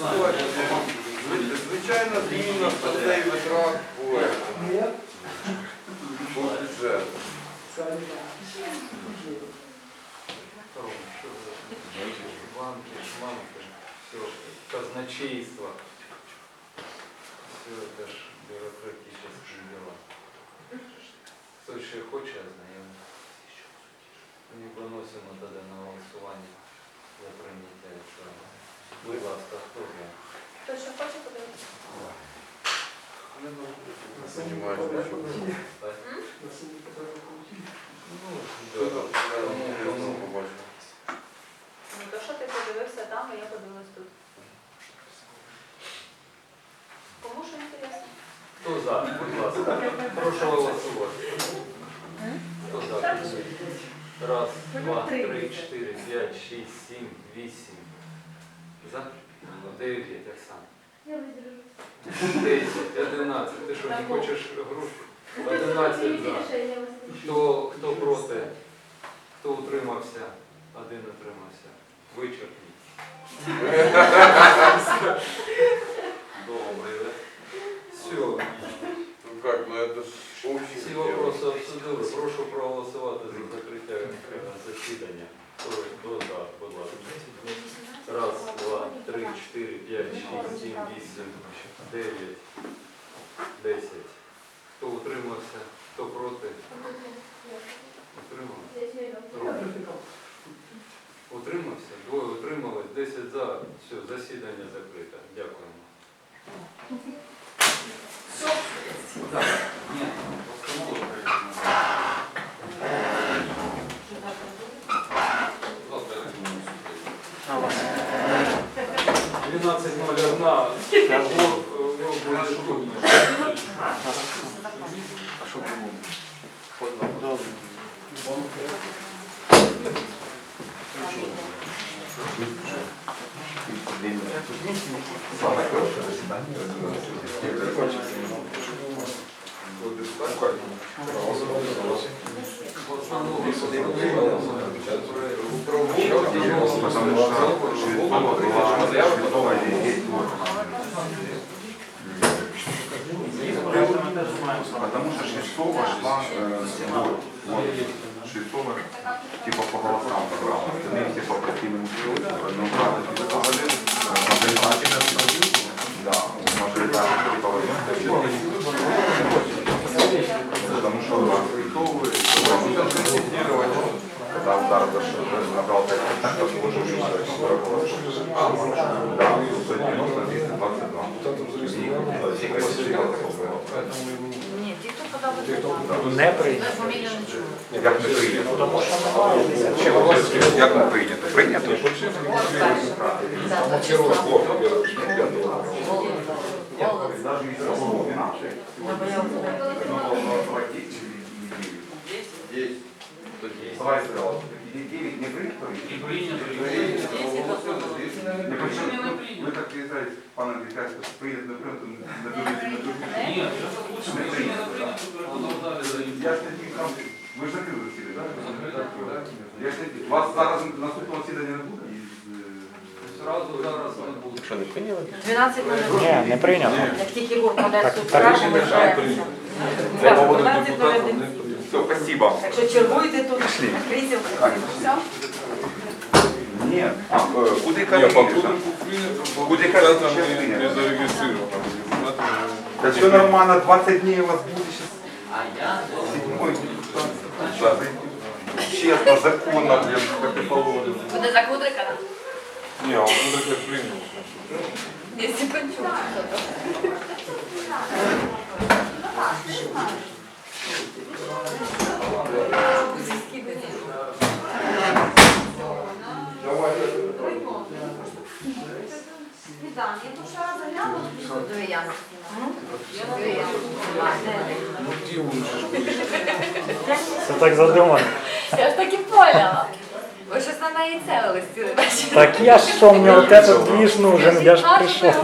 Зви- Звичайно, зміна статей витрат по бюджету. Банки, шманки, все, казначейство. Все это ж бюрократические дела. Хто ще хоче ознайомитися? Ми виносимо тоді на голосування за прийняття цього. Будь ласка, хто за? Хто ще хоче подивитися? Ну, Що да. Ну то що ти подивився там, а я подивилась тут. Кому що інтересно? Хто за? Будь ласка. Прошу голосувати. Хто за? Раз, два, три, чотири, п'ять, шість, сім, вісім. За? Дев'ять, так само. Я видержу. Десять, одинадцять. Ти що, не хочеш гроші? Одинадцять за. Хто, хто проти? Хто утримався? Один утримався. Вичерпні. Добре, да? Все. Ну как, ну это ж общий Всі вопроси обсудили. Прошу проголосувати за закриття е, засідання. Хто, хто за, будь ласка. Раз, два, три, чотири, п'ять, шість, сім, вісім, дев'ять, десять. Хто утримався? Хто проти? Утримався? Утримався? Двоє утримались, десять за. Все, засідання закрите. Дякуємо. Так, ні, постанову Двенадцать ноль одна. Потому что Швецова шла э, вот, вот, Швецова типа по голосам программа. Остальные типа противным но Ні, ті, хто подав. Не прийнято. Як не прийнято? Як не прийнято? Прийнято? Есть. Давай сказал, или 9 не принято, Не прийнято. Не причем, ви так сказали, пане прийнято, не прийнято, не прийнято, не прийнято. Ні, це Не так? за Я ж тоді там, ви ж закрили засідання, так? Я ж тоді, вас зараз наступного засідання не буде? із, е, зараз не буде. Що не прийняли? 12 Ні, не прийнято. Як тільки гур подасть Так, так, рішення вважається. По поводу 12. Все, спасибо. Так що чергуйте тут. Все? Ні, а, е, куди колієш? Куди? Не. Да все нормально, 20 дней у вас будет сейчас. А я Седьмой. Честно, законно, блин, как и положено. Буде закудрикана? Ні, а он таке прийняв. Я секунду. Це так задумано. Я ж так і поняла. Ви щось на неї целились цілий вечір. Так я ж що, мені от этот двіж нужен, я ж прийшов.